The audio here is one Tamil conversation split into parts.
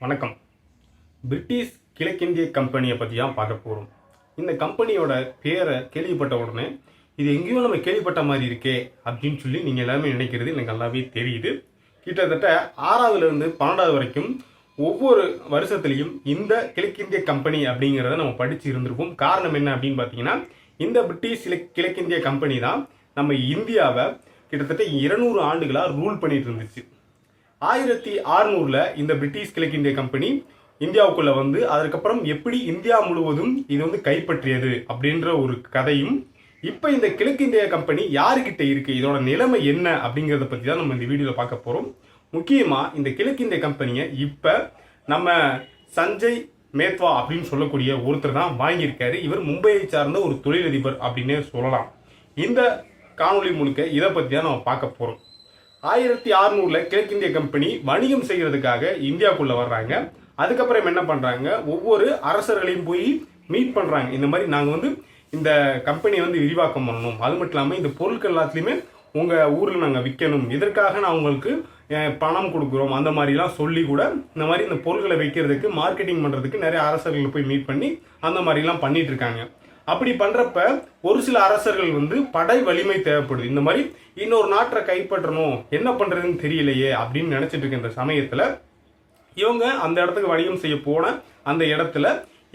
வணக்கம். பிரிட்டிஷ் கிழக்கிந்திய கம்பெனியை பற்றி தான் பார்க்க போகிறோம் இந்த கம்பெனியோட பேரை கேள்விப்பட்ட உடனே இது எங்கேயோ நம்ம கேள்விப்பட்ட மாதிரி இருக்கே அப்படின்னு சொல்லி நீங்கள் எல்லாருமே நினைக்கிறது எனக்கு நல்லாவே தெரியுது. கிட்டத்தட்ட ஆறாவதுலேருந்து பன்னெண்டாவது வரைக்கும் ஒவ்வொரு வருஷத்துலையும் இந்த கிழக்கிந்திய கம்பெனி அப்படிங்கிறத நம்ம படித்து இருந்திருப்போம் காரணம் என்ன அப்படின்னு பார்த்தீங்கன்னா இந்த பிரிட்டிஷ் கிழக்கிந்திய கம்பெனி தான் நம்ம இந்தியாவை கிட்டத்தட்ட இருநூறு ஆண்டுகளாக ரூல் பண்ணிட்டு இருந்துச்சு. ஆயிரத்தி அறுநூறுல இந்த பிரிட்டிஷ் கிழக்கிந்திய கம்பெனி இந்தியாவுக்குள்ள வந்து அதற்கப்புறம் எப்படி இந்தியா முழுவதும் இது வந்து கைப்பற்றியது அப்படின்ற ஒரு கதையும் இப்போ இந்த கிழக்கிந்திய கம்பெனி யாருக்கிட்ட இருக்கு இதோட நிலைமை என்ன அப்படிங்கிறத பற்றி தான் நம்ம இந்த வீடியோவில் பார்க்க போகிறோம் முக்கியமாக இந்த கிழக்கிந்திய கம்பெனியை இப்போ நம்ம சஞ்சய் மேத்வா அப்படின்னு சொல்லக்கூடிய ஒருத்தர் தான் வாங்கியிருக்காரு. இவர் மும்பையை சார்ந்த ஒரு தொழிலதிபர் அப்படின்னே சொல்லலாம். இந்த காணொலி முழுக்க இதை பற்றி தான் நம்ம பார்க்க போகிறோம் ஆயிரத்தி அறுநூறுல கிழக்கிந்திய கம்பெனி வணிகம் செய்யறதுக்காக இந்தியாவுக்குள்ள வர்றாங்க. அதுக்கப்புறம் என்ன பண்றாங்க? ஒவ்வொரு அரசர்களையும் போய் மீட் பண்றாங்க. இந்த மாதிரி நாங்க வந்து இந்த கம்பெனியை வந்து விரிவாக்கம் பண்ணணும். அது மட்டும் இல்லாமல் இந்த பொருட்கள் எல்லாத்துலேயுமே உங்கள் ஊரில் நாங்கள் விற்கணும் இதற்காக நான் உங்களுக்கு பணம் கொடுக்குறோம்? அந்த மாதிரிலாம் சொல்லி கூட இந்த மாதிரி இந்த பொருட்களை வைக்கிறதுக்கு மார்க்கெட்டிங் பண்ணுறதுக்கு நிறைய அரசர்களை போய் மீட் பண்ணி அந்த மாதிரிலாம் பண்ணிகிட்டு இருக்காங்க. அப்படி பண்றப்ப ஒரு சில அரசர்கள் வந்து படை வலிமை தேவைப்படுது. இந்த மாதிரி இன்னொரு நாட்டை கைப்பற்றணும் என்ன பண்றதுன்னு தெரியலையே அப்படின்னு நினைச்சிட்டு இருக்கின்ற சமயத்துல இவங்க அந்த இடத்துக்கு வணிகம் செய்ய போன அந்த இடத்துல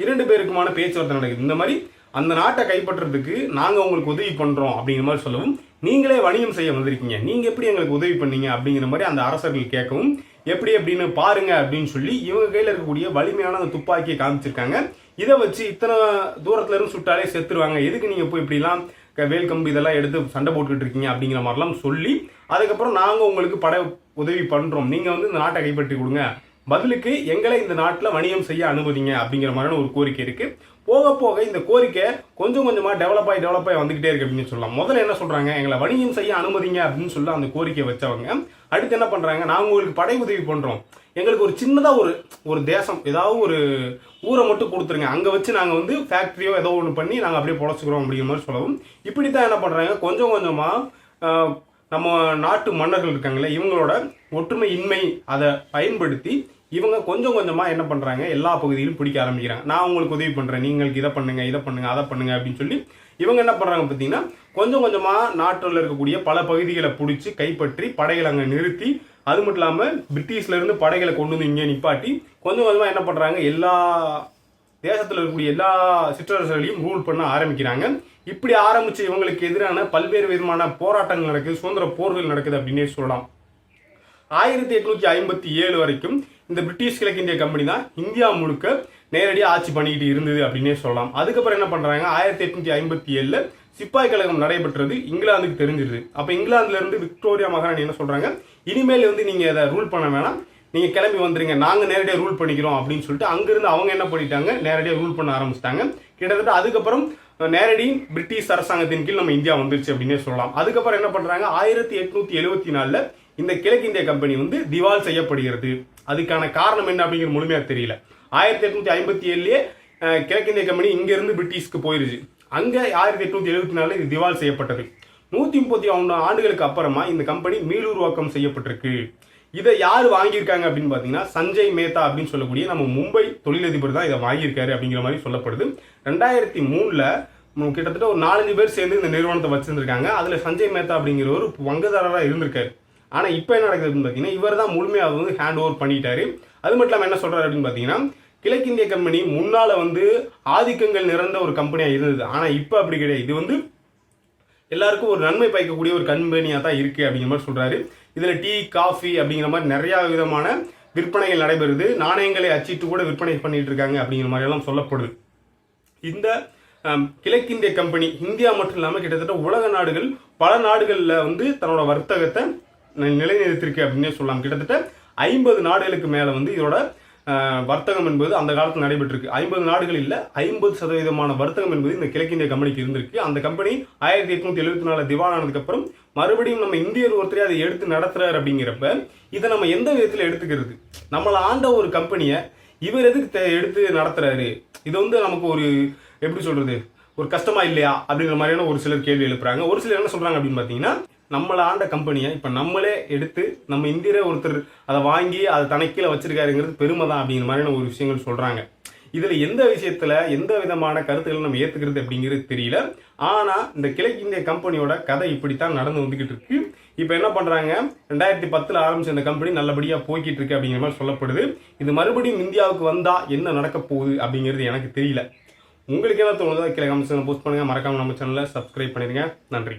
இரண்டு பேருக்குமான பேச்சுவார்த்தை நடக்குது. இந்த மாதிரி அந்த நாட்டை கைப்பற்றுறதுக்கு நாங்கள் உங்களுக்கு உதவி பண்ணுறோம் அப்படிங்கிற மாதிரி சொல்லவும் நீங்களே வணிகம் செய்ய வந்திருக்கீங்க. நீங்கள் எப்படி எங்களுக்கு உதவி பண்ணீங்க அப்படிங்கிற மாதிரி அந்த அரசர்கள் கேட்கவும் எப்படி அப்படின்னு பாருங்க அப்படின்னு சொல்லி இவங்க கையில் இருக்கக்கூடிய வலிமையான அந்த துப்பாக்கியை காமிச்சிருக்காங்க. இதை வச்சு இத்தனை தூரத்துல இருந்து சுட்டாலே செத்துருவாங்க. எதுக்கு நீங்கள் போய் இப்படிலாம் வேல் கம்பு இதெல்லாம் எடுத்து சண்டை போட்டுக்கிட்டு இருக்கீங்க அப்படிங்கிற மாதிரிலாம் சொல்லி அதுக்கப்புறம் நாங்கள் உங்களுக்கு படை உதவி பண்ணுறோம் நீங்கள் வந்து இந்த நாட்டை கைப்பற்றி கொடுங்க. பதிலுக்கு எங்களை இந்த நாட்டில் வணிகம் செய்ய அனுமதிங்க அப்படிங்கிற மாதிரியான ஒரு கோரிக்கை இருக்கு. போக போக இந்த கோரிக்கை கொஞ்சம் கொஞ்சமாக டெவலப் ஆகி டெவலப் ஆகி வந்துகிட்டே இருக்கு அப்படின்னு சொல்லலாம். முதல்ல என்ன சொல்றாங்க? எங்களை வணிகம் செய்ய அனுமதிங்க அப்படின்னு சொல்லி அந்த கோரிக்கை வச்சவங்க. அடுத்து என்ன பண்றாங்க? நாங்கள் உங்களுக்கு படை உதவி பண்றோம். எங்களுக்கு ஒரு சின்னதாக ஒரு ஒரு தேசம் ஏதாவது ஒரு ஊரை மட்டும் கொடுத்துருங்க. அங்கே வச்சு நாங்கள் வந்து ஃபேக்ட்ரியோ ஏதோ ஒன்று பண்ணி நாங்கள் அப்படியே பொழைச்சிக்கிறோம் அப்படிங்கிற மாதிரி சொல்லவும். இப்படி தான் என்ன பண்ணுறாங்க கொஞ்சம் கொஞ்சமாக நம்ம நாட்டு மன்னர்கள் இருக்காங்களே இவங்களோட ஒற்றுமை இன்மை அதை பயன்படுத்தி இவங்க கொஞ்சம் கொஞ்சமாக என்ன பண்ணுறாங்க எல்லா பகுதியிலும் பிடிக்க ஆரம்பிக்கிறாங்க. நான் உங்களுக்கு உதவி பண்ணுறேன் நீங்களுக்கு இதை பண்ணுங்கள் இதை பண்ணுங்கள் அதை பண்ணுங்க அப்படின்னு சொல்லி இவங்க என்ன பண்ணுறாங்க பார்த்தீங்கன்னா கொஞ்சம் கொஞ்சமாக நாட்டில் இருக்கக்கூடிய பல பகுதிகளை பிடிச்சி கைப்பற்றி படைகளை அங்கே நிறுத்தி அது மட்டும் இல்லாமல் பிரிட்டிஷ்லேருந்து படைகளை கொண்டு வந்து இங்கே நிப்பாட்டி கொஞ்சம் கொஞ்சமாக என்ன பண்ணுறாங்க எல்லா தேசத்தில் இருக்கக்கூடிய எல்லா சிற்றரசர்களையும் ரூல் பண்ண ஆரம்பிக்கிறாங்க. இப்படி ஆரம்பித்து இவங்களுக்கு எதிரான பல்வேறு விதமான போராட்டங்கள் நடக்குது சுதந்திர போர்கள் நடக்குது அப்படின்னே சொல்லலாம். ஆயிரத்தி எட்நூத்தி ஐம்பத்தி ஏழு வரைக்கும் இந்த பிரிட்டிஷ் கிழக்கிந்திய கம்பெனி தான் இந்தியா முழுக்க நேரடியாக ஆட்சி பண்ணிக்கிட்டு இருந்தது அப்படின்னே சொல்லலாம். அதுக்கப்புறம் என்ன பண்ணுறாங்க ஆயிரத்தி எட்நூத்தி ஐம்பத்தி ஏழில் சிப்பாய் கழகம் நடைபெற்றது இங்கிலாந்துக்கு தெரிஞ்சிருது. அப்போ இங்கிலாந்துலேருந்து விக்டோரியா மகாராணி என்ன சொல்கிறாங்க இனிமேல் வந்து நீங்கள் அதை ரூல் பண்ண வேணாம். நீங்கள் கிளம்பி வந்துருங்க. நாங்கள் நேரடியாக ரூல் பண்ணிக்கிறோம் அப்படின்னு சொல்லிட்டு அங்கேருந்து அவங்க என்ன பண்ணிட்டாங்க? நேரடியாக ரூல் பண்ண ஆரம்பிச்சிட்டாங்க. கிட்டத்தட்ட அதுக்கப்புறம் நேரடி பிரிட்டிஷ் அரசாங்கத்தின் கீழ் நம்ம இந்தியா வந்துருச்சு அப்படின்னே சொல்லலாம். அதுக்கப்புறம் என்ன பண்ணுறாங்க ஆயிரத்தி எட்நூத்தி எழுபத்தி நாலில் இந்த கிழக்கிந்திய கம்பெனி வந்து திவால் செய்யப்படுகிறது. அதுக்கான காரணம் என்ன அப்படிங்கிற முழுமையாக தெரியல. ஆயிரத்தி எட்நூத்தி ஐம்பத்தி ஏழுலேயே கிழக்கிந்திய கம்பெனி இங்கேருந்து பிரிட்டிஷ்க்கு போயிருச்சு. அங்கே ஆயிரத்தி எட்நூத்தி எழுபத்தி நாலில் இது திவால் செய்யப்பட்டது. நூற்றி முப்பத்தி ஒன்று ஆண்டுகளுக்கு அப்புறமா இந்த கம்பெனி மீளுருவாக்கம் செய்யப்பட்டிருக்கு. இதை யார் வாங்கியிருக்காங்க அப்படின்னு பார்த்தீங்கன்னா சஞ்சய் மேத்தா அப்படின்னு சொல்லக்கூடிய நம்ம மும்பை தொழிலதிபர் தான் இதை வாங்கியிருக்காரு அப்படிங்கிற மாதிரி சொல்லப்படுது. ரெண்டாயிரத்தி மூணில் கிட்டத்தட்ட ஒரு நாலஞ்சு பேர் சேர்ந்து இந்த நிறுவனத்தை வச்சுருந்துருக்காங்க. அதில் சஞ்சய் மேத்தா அப்படிங்கிற ஒரு பங்குதாரராக இருந்திருக்காரு. ஆனால் இப்போ என்ன நடக்குது அப்படின்னு பார்த்தீங்கன்னா இவர் தான் முழுமையாக வந்து ஹேண்ட் ஓவர் பண்ணிட்டாரு. அது மட்டும் இல்லாமல் என்ன சொல்கிறாரு அப்படின்னு பார்த்தீங்கன்னா கிழக்கிந்திய கம்பெனி முன்னால் வந்து ஆதிக்கங்கள் நிறைந்த ஒரு கம்பெனியாக இருந்தது. ஆனால் இப்போ அப்படி கிடையாது. இது வந்து எல்லாருக்கும் ஒரு நன்மை பயக்கக்கூடிய ஒரு கம்பெனியாக தான் இருக்குது அப்படிங்கிற மாதிரி சொல்கிறாரு இதில் டீ காஃபி அப்படிங்கிற மாதிரி நிறையா விதமான விற்பனைகள் நடைபெறுது. நாணயங்களை அச்சிட்டு கூட விற்பனை பண்ணிட்டு இருக்காங்க அப்படிங்கிற மாதிரி எல்லாம் சொல்லப்படுது. இந்த கிழக்கிந்திய கம்பெனி இந்தியா மட்டும் இல்லாமல் கிட்டத்தட்ட உலக நாடுகள் பல நாடுகளில் வந்து தன்னோட வர்த்தகத்தை நிலைநிறுத்திருக்கு அப்படின்னே சொல்லலாம். கிட்டத்தட்ட ஐம்பது நாடுகளுக்கு மேலே வந்து இதோட வர்த்தகம் என்பது அந்த காலத்தில் நடைபெற்றிருக்கு. ஐம்பது நாடுகள் இல்லை ஐம்பது சதவீதமான வர்த்தகம் என்பது இந்த கிழக்கிந்திய கம்பெனிக்கு இருந்திருக்கு. அந்த கம்பெனி ஆயிரத்தி எட்நூத்தி எழுபத்தி நாலு திவாலானதுக்கு அப்புறம் மறுபடியும் நம்ம இந்தியர் ஒருத்தரே அதை எடுத்து நடத்துறாரு அப்படிங்கிறப்ப இதை நம்ம எந்த விதத்தில் எடுத்துக்கிறது? நம்மளை ஆண்ட ஒரு கம்பெனியை இவர் எதுக்கு தே- எடுத்து நடத்துறாரு? இது வந்து நமக்கு ஒரு எப்படி சொல்றது? ஒரு கஷ்டமா இல்லையா? அப்படிங்கிற மாதிரியான ஒரு சிலர் கேள்வி எழுப்புறாங்க. ஒரு சிலர் என்ன சொல்றாங்க அப்படின்னு பார்த்தீங்கன்னா நம்மளை ஆண்ட கம்பெனியை இப்போ நம்மளே எடுத்து நம்ம இந்தியரே ஒருத்தர் அதை வாங்கி அதை தனக்கீழே வச்சிருக்காருங்கிறது பெருமை தான் அப்படிங்கிற மாதிரியான ஒரு விஷயங்கள் சொல்கிறாங்க இதில் எந்த விஷயத்தில் எந்த விதமான கருத்துக்களை நம்ம ஏற்றுக்கிறது அப்படிங்கிறது தெரியல. ஆனால் இந்த கிழக்கு இந்திய கம்பெனியோட கதை இப்படித்தான் நடந்து வந்துக்கிட்டு இருக்கு. இப்போ என்ன பண்ணுறாங்க ரெண்டாயிரத்தி பத்தில் ஆரம்பிச்ச இந்த கம்பெனி நல்லபடியாக போய்கிட்டு இருக்கு அப்படிங்கிற மாதிரி சொல்லப்படுது. இது மறுபடியும் இந்தியாவுக்கு வந்தால் என்ன நடக்க போகுது அப்படிங்கிறது எனக்கு தெரியல. உங்களுக்கு என்ன தோணுதோ கிழக்கு கமெண்ட்ஸ் போஸ்ட் பண்ணுங்கள் மறக்காம நம்ம சேனலில் சப்ஸ்கிரைப் பண்ணிருங்க நன்றி.